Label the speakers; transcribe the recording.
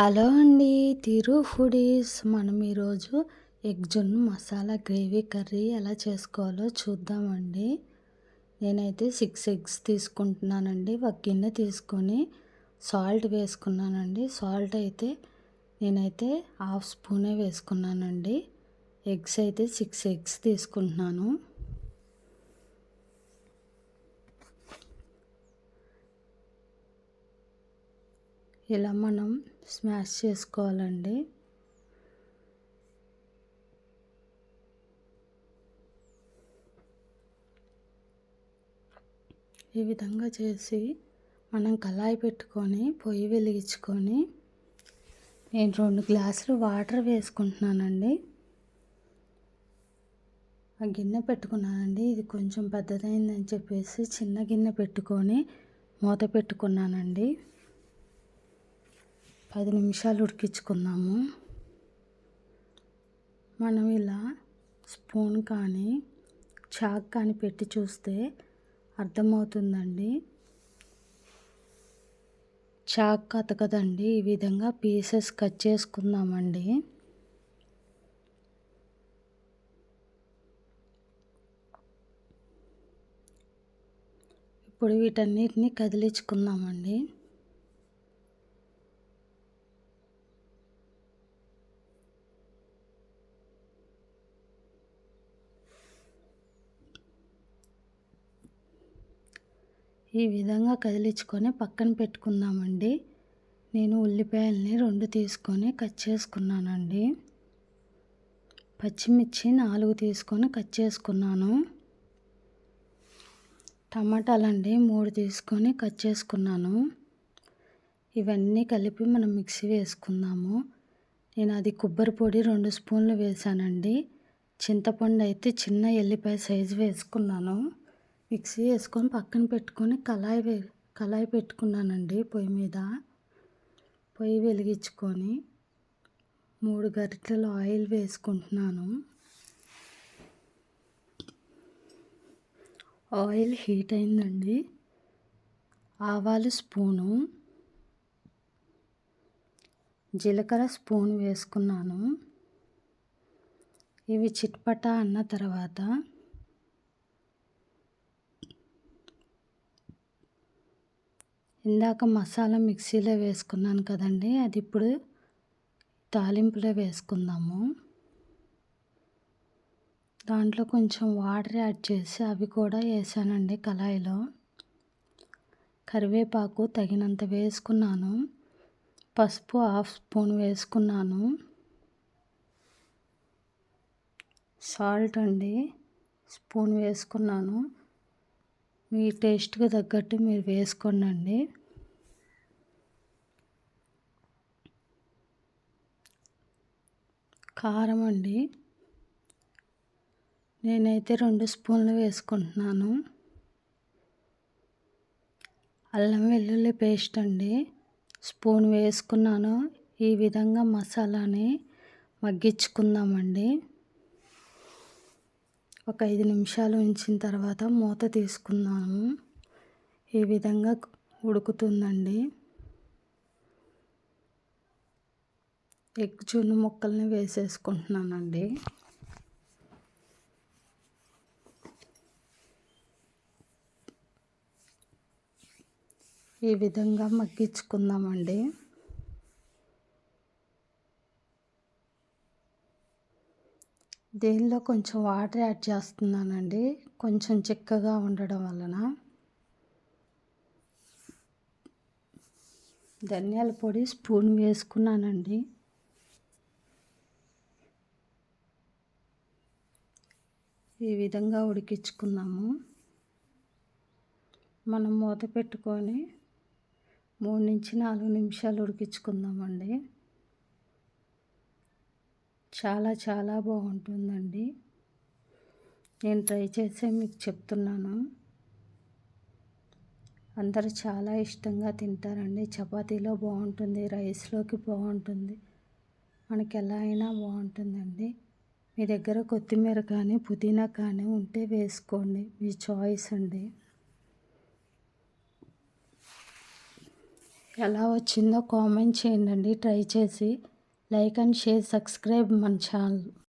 Speaker 1: Hello అండి తిరు foodies మనం ఈరోజు ఎగ్ జొన్న మసాలా గ్రేవీ కర్రీ ఎలా చేసుకోవాలో చూద్దామండి. నేనైతే సిక్స్ ఎగ్స్ తీసుకుంటున్నానండి. ఒక గిన్నె తీసుకొని సాల్ట్ వేసుకున్నానండి. సాల్ట్ అయితే నేనైతే హాఫ్ స్పూనే వేసుకున్నానండి. ఎగ్స్ అయితే సిక్స్ ఎగ్స్ తీసుకుంటున్నాను. ఇలా మనం స్మాష్ చేసుకోవాలండి. ఈ విధంగా చేసి మనం కళాయి పెట్టుకొని పొయ్యి వెలిగించుకొని నేను రెండు గ్లాసులు వాటర్ వేసుకుంటున్నానండి. ఆ గిన్నె పెట్టుకున్నానండి. ఇది కొంచెం పెద్దదైందని చెప్పేసి చిన్న గిన్నె పెట్టుకొని మూత పెట్టుకున్నానండి. పది నిమిషాలు ఉడికించుకుందాము. మనం ఇలా స్పూన్ కానీ చాక్ కానీ పెట్టి చూస్తే అర్థమవుతుందండి. చాక్ అతకదండి ఈ విధంగా పీసెస్ కట్ చేసుకుందామండి. ఇప్పుడు వీటన్నిటిని కదిలించుకుందామండి. ఈ విధంగా కదిలించుకొని పక్కన పెట్టుకుందామండి. నేను ఉల్లిపాయల్ని రెండు తీసుకొని కట్ చేసుకున్నానండి. పచ్చిమిర్చి నాలుగు తీసుకొని కట్ చేసుకున్నాను. టమాటాలండి మూడు తీసుకొని కట్ చేసుకున్నాను. ఇవన్నీ కలిపి మనం మిక్సీ వేసుకుందాము. నేను అది కొబ్బరి పొడి రెండు స్పూన్లు వేసానండి. చింతపండు అయితే చిన్న ఎల్లిపాయ సైజు వేసుకున్నాను. మిక్సీ వేసుకొని పక్కన పెట్టుకొని కళాయి వే కళాయి పెట్టుకున్నానండి పొయ్యి మీద. పొయ్యి వెలిగించుకొని మూడు గరిటెలు ఆయిల్ వేసుకుంటున్నాను. ఆయిల్ హీట్ అయిందండి. ఆవాలు స్పూను. జీలకర్ర స్పూన్ వేసుకున్నాను. ఇవి చిట్పట అన్న తర్వాత ఇందాక మసాలా మిక్సీలో వేసుకున్నాను కదండి అది ఇప్పుడు తాలింపులో వేసుకుందాము. దాంట్లో కొంచెం వాటర్ యాడ్ చేసి అవి కూడా వేసానండి కళాయిలో. కరివేపాకు తగినంత వేసుకున్నాను. పసుపు హాఫ్ స్పూన్ వేసుకున్నాను. సాల్ట్ అండి స్పూన్ వేసుకున్నాను. మీ టేస్ట్కి తగ్గట్టు మీరు వేసుకోండి కారం అండి. నేనైతే రెండు స్పూన్లు వేసుకుంటున్నాను. అల్లం వెల్లుల్లి పేస్ట్ అండి. స్పూన్ వేసుకున్నాను. ఈ విధంగా మసాలాని మగ్గించుకుందామండి. ఒక ఐదు నిమిషాలు ఉంచిన తర్వాత మూత తీసుకున్నాము ఈ విధంగా ఉడుకుతుందండి? ఎగ్ చున్ను ముక్కల్ని వేసేసుకుంటున్నానండి. ఈ విధంగా మగ్గించుకుందామండి. దీనిలో కొంచెం వాటర్ యాడ్ చేస్తున్నానండి. కొంచెం చిక్కగా ఉండడం వలన. ధనియాల పొడి స్పూన్ వేసుకున్నానండి. ఈ విధంగా ఉడికించుకున్నాము. మనం మూత పెట్టుకొని మూడు నుంచి నాలుగు నిమిషాలు ఉడికించుకుందామండి. చాలా చాలా బాగుంటుందండి. నేను ట్రై చేసే మీకు చెప్తున్నాను. అందరూ చాలా ఇష్టంగా తింటారండి. చపాతీలో బాగుంటుంది రైస్లోకి బాగుంటుంది. మనకి ఎలా అయినా బాగుంటుందండి. మీ దగ్గర కొత్తిమీర కానీ పుదీనా కానీ ఉంటే వేసుకోండి. మీ చాయిస్ అండి. ఎలా వచ్చిందో కామెంట్ చేయండి. ట్రై చేసి లైక్ అండ్ షేర్ సబ్స్క్రైబ్ మన ఛానల్